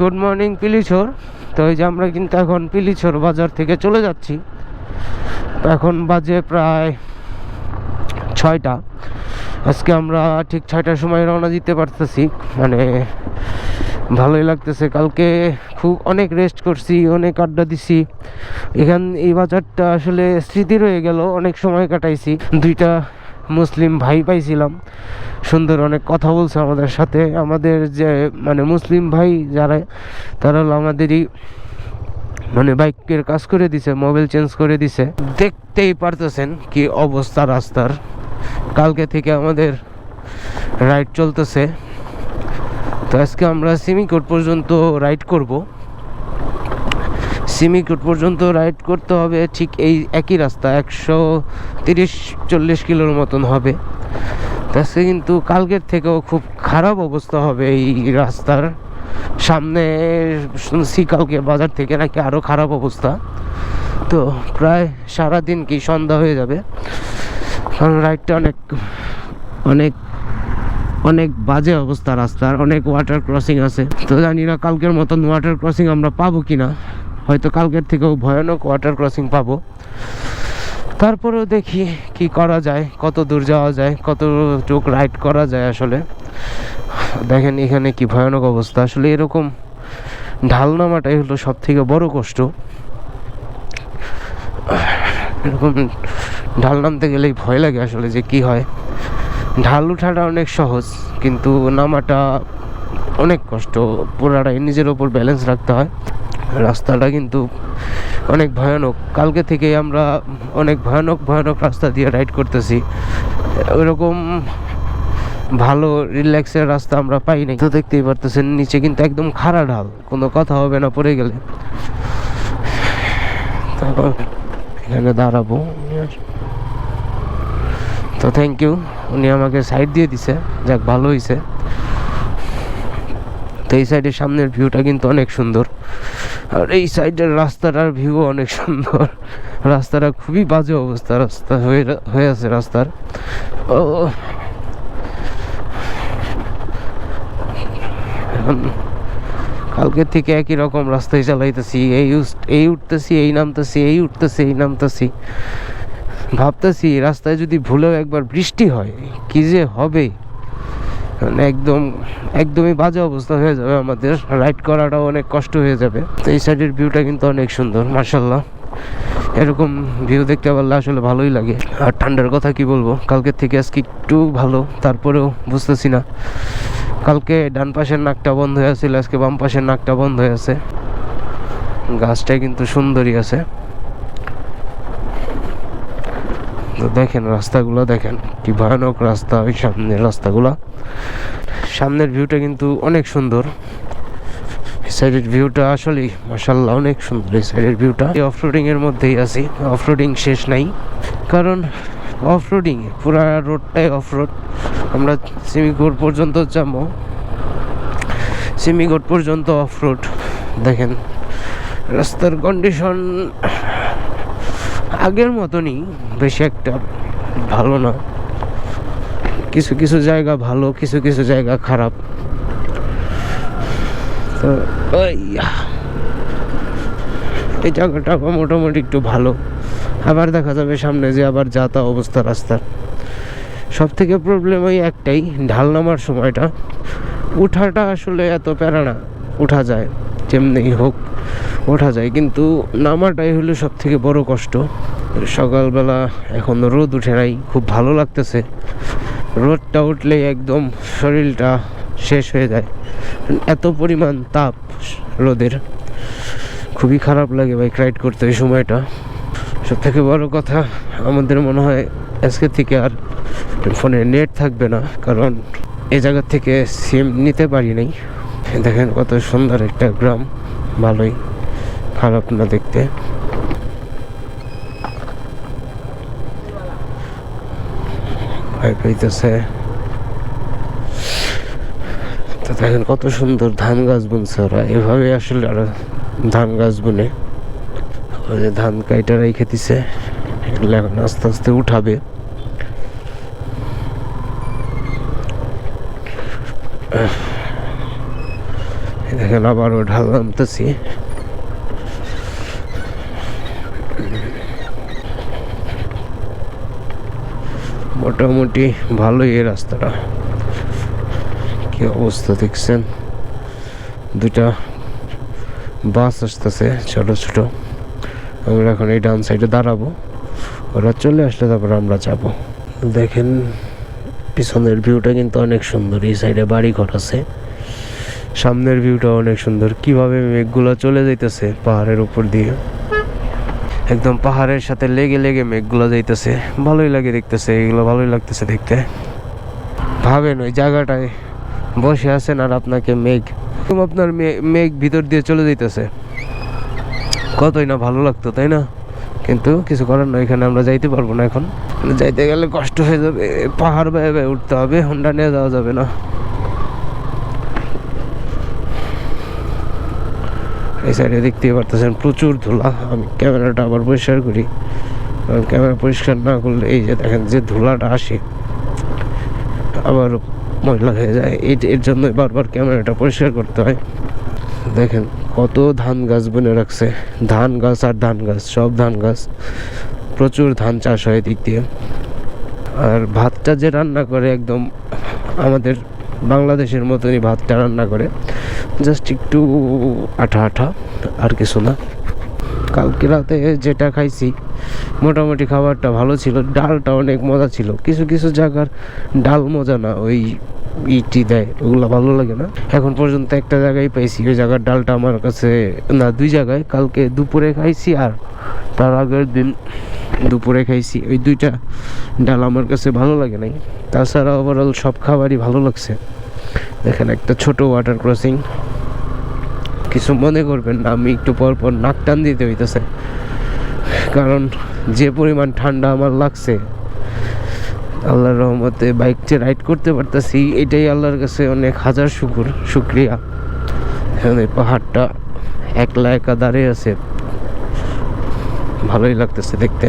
Good morning পিলিছর তো এই যে আমরা কিন্তু এখন পিলিছর বাজার থেকে চলে যাচ্ছি। এখন বাজে প্রায় ছয়টা। আজকে আমরা ঠিক ছয়টার সময় রওনা দিতে পারতেছি। মানে ভালোই লাগতেছে। কালকে খুব অনেক রেস্ট করছি, অনেক আড্ডা দিছি। এখান এই বাজারটা আসলে স্মৃতি রয়ে গেল। অনেক সময় কাটাইছি। দুইটা মুসলিম ভাই পাইছিলাম। সুন্দর অনেক কথা বলছে আমাদের সাথে। আমাদের যে মানে মুসলিম ভাই যারা, তারা হলো আমাদেরই মানে বাইকের কাজ করে দিছে, মোবাইল চেঞ্জ করে দিছে। দেখতেই পারতেছেন কি অবস্থা রাস্তার। কালকে থেকে আমাদের রাইড চলতেছে। তো আজকে আমরা সিমিকোট পর্যন্ত রাইড করব। সিমিকোট পর্যন্ত রাইড করতে হবে, ঠিক এই একই রাস্তা, একশো তিরিশ, চল্লিশ কিলোর মতন হবে। আজকে কিন্তু কালকের থেকেও খুব খারাপ অবস্থা হবে এই রাস্তার সামনে শুনছি কালকে বাজার থেকে নাকি আরও খারাপ অবস্থা। তো প্রায় সারাদিন কি সন্ধ্যা হয়ে যাবে, কারণ রাইডটা অনেক অনেক অনেক বাজে অবস্থা রাস্তার, অনেক ওয়াটার ক্রসিং আছে। তো জানি না কালকের মতন ওয়াটার ক্রসিং আমরা পাবো কি না হয়তো কালকের থেকেও ভয়ানক ওয়াটার ক্রসিং পাবো। তারপরেও দেখি কি করা যায়, কত দূর যাওয়া যায় কতটুক রাইড করা যায় আসলে। দেখেন এখানে কি ভয়ানক অবস্থা। আসলে এরকম ঢাল নামাটাই হলো সব থেকে বড় কষ্ট। এরকম ঢাল নামতে গেলেই ভয় লাগে আসলে যে কি হয়। ঢাল উঠাটা অনেক সহজ, কিন্তু নামাটা অনেক কষ্ট। পুরাটাই নিজের ওপর ব্যালেন্স রাখতে হয়। রাস্তাটা কিন্তু অনেক ভয়ানক। কালকে থেকে আমরা অনেক ভয়ানক ভয়ানক রাস্তা দিয়ে রাইড করতেছি। ওরকম ভালো রিল্যাক্সের রাস্তা আমরা পাই নাই। তো দেখতেই পারতেছেন, নিচে কিন্তু একদম খাড়া ঢাল। কোনো কথা হবে না, পড়ে গেলে। তারপর এখানে দাঁড়াবো। তো থ্যাংক ইউ উনি আমাকে সাইড দিয়ে দিছে। যাক, ভালো হয়েছে তো এই সাইডের সামনের ভিউটা কিন্তু অনেক সুন্দর। আর এই সাইডের রাস্তাটার ভিউ অনেক সুন্দর। রাস্তাটা খুবই বাজে অবস্থা, রাস্তা হয়ে আছে রাস্তার। ও। কালকে থেকে একই রকম রাস্তায় চালাইতেছি, এই এই উঠতেছি, এই নামতেছি, এই উঠতেছি, এই নামতেছি। ভাবতেছি রাস্তায় যদি ভুলেও একবার বৃষ্টি হয়, কি যে হবে? মানে একদম, একদমই বাজে অবস্থা হয়ে যাবে আমাদের। রাইড করাটাও অনেক কষ্ট হয়ে যাবে। তো এই সাইডের ভিউটা কিন্তু অনেক সুন্দর মার্শাল্লাহ এরকম ভিউ দেখতে পারলে আসলে ভালোই লাগে। আর ঠান্ডার কথা কি বলব? কালকের থেকে আজকে একটু ভালো, তারপরেও বুঝতেছি না। কালকে ডান পাশের নাকটা বন্ধ হয়ে আছিল, আজকে বাম পাশের নাকটা বন্ধ হয়ে আছে। গাছটা কিন্তু সুন্দরই আছে তো দেখেন, রাস্তাগুলো দেখেন, কি ভয়ানক রাস্তা ওই সামনের রাস্তাগুলো। সামনের ভিউটা কিন্তু অনেক সুন্দর। সাইডের ভিউটা আসলেই মাসাল্লাহ অনেক সুন্দর এই সাইডের ভিউটা এই অফরোডিং এর মধ্যেই আছি অফরোডিং শেষ নাই। কারণ অফরোডিং পুরা রোডটাই অফরোড আমরা সিমিগোড পর্যন্ত যাব। সিমিগোড পর্যন্ত অফরোড দেখেন, রাস্তার কন্ডিশন আগের মতনই বেশি একটা ভালো না। কিছু কিছু জায়গা ভালো, কিছু কিছু জায়গা খারাপ। তো এই জায়গাটা মোটামুটি একটু ভালো। আবার দেখা যাবে সামনে যে আবার যাতা অবস্থা রাস্তার। সব থেকে প্রবলেম ওই একটাই, ঢাল নামার সময়টা। উঠাটা আসলে এত প্যারা না, উঠা যায়। যেমনি হোক, ওঠা যায়। কিন্তু নামাটাই হলো সব থেকে বড় কষ্ট। সকালবেলা এখন রোদ উঠে নাই, খুব ভালো লাগতেছে। রোদটা উঠলেই একদম শরীরটা শেষ হয়ে যায়। এত পরিমাণ তাপ রোদের। খুবই খারাপ লাগে বাইক রাইড করতে ওই সময়টা। সব থেকে বড় কথা আমাদের মনে হয় আজকে থেকে আর ফোনে নেট থাকবে না, কারণ এ জায়গা থেকে সিম নিতে পারি নাই। দেখেন কত সুন্দর একটা গ্রাম। ভালোই। খারাপ না দেখতে। পাইতেছে। তো দেখেন কত সুন্দর ধান গাছ বুনছে ওরা। এভাবে আসলে আরও ধান গাছ বুনে। ওই যে ধান কাইটা রেখে দিছে এগুলো এখন আস্তে আস্তে উঠাবে। দেখেন আবারও ঢাল নামতেছি। মোটামুটি ভালোই এই রাস্তাটা। কি অবস্থা দেখছেন? দুটা বাস আসতেছে ছোট ছোট। আমরা এখন এই ডান সাইডে দাঁড়াবো। ওরা চলে আসলে তারপর আমরা যাব। দেখেন, পিছনের ভিউটা কিন্তু অনেক সুন্দর। এই সাইডে বাড়ি ঘর আছে। সামনের ভিউটা অনেক সুন্দর। কীভাবে মেঘগুলো চলে যাইতেছে পাহাড়ের উপর দিয়ে। একদম পাহাড়ের সাথে লেগে লেগে মেঘগুলো যাইতেছে। ভালোই লাগে দেখতেছে, এগুলো ভালোই লাগতেছে দেখতে। ভাবেন, ওই জায়গাটায় বসে আছেন আর আপনাকে মেঘ। আপনার মেঘ ভিতর দিয়ে চলে যাইতেছে। কতই না ভালো লাগতো, তাই না? কিন্তু কিছু করার নয় এখানে আমরা যাইতে পারব না এখন। যাইতে গেলে কষ্ট হয়ে যাবে, পাহাড় বেয়ে বেয়ে উঠতে হবে, হোন্ডা নিয়ে যাওয়া যাবে না। এই সাইডে দেখতেই পারতেছেন প্রচুর ধুলা। আমি ক্যামেরাটা আবার পরিষ্কার করি। কারণ ক্যামেরা পরিষ্কার না করলে এই যে দেখেন যে ধুলাটা আসে আবার ময়লা হয়ে যায়। এই- এর জন্য বারবার ক্যামেরাটা পরিষ্কার করতে হয়। দেখেন কত ধান গাছ বনে রাখছে। ধান গাছ আর ধান গাছ, সব ধান গাছ। প্রচুর ধান চাষ হয় দিক দিয়ে। আর ভাতটা যে রান্না করে একদম আমাদের বাংলাদেশের মতনই ভাতটা রান্না করে। জাস্ট একটু আঠা আঠা, আর কিছু না। কালকে রাতে যেটা খাইছি, মোটামুটি খাবারটা ভালো ছিল, ডালটা অনেক মজা ছিল। কিছু কিছু জায়গার ডাল মজা না, ওই ইটি দেয়, ওগুলো ভালো লাগে না। এখন পর্যন্ত একটা জায়গায় পাইছি ওই জায়গার ডালটা আমার কাছে, না, দুই জায়গায়। কালকে দুপুরে খাইছি আর তার আগের দিন দুপুরে খাইছি। ওই দুইটা ডাল আমার কাছে ভালো লাগে নাই। তাছাড়া ওভারঅল সব খাবারই ভালো লাগছে। এখানে একটা ছোট ওয়াটার ক্রসিং কিছু মনে করবেন না, আমি একটু পর পর নাক টান দিতে হইতেছে। কারণ যে পরিমাণ ঠান্ডা আমার লাগছে, আল্লাহর রহমতে বাইক রাইড করতে পারতেছি, এটাই আল্লাহর কাছে অনেক হাজার শুকুর, শুক্রিয়া। এখন পাহাড়টা একলা একা দাঁড়িয়ে আছে। ভালোই লাগতেছে দেখতে।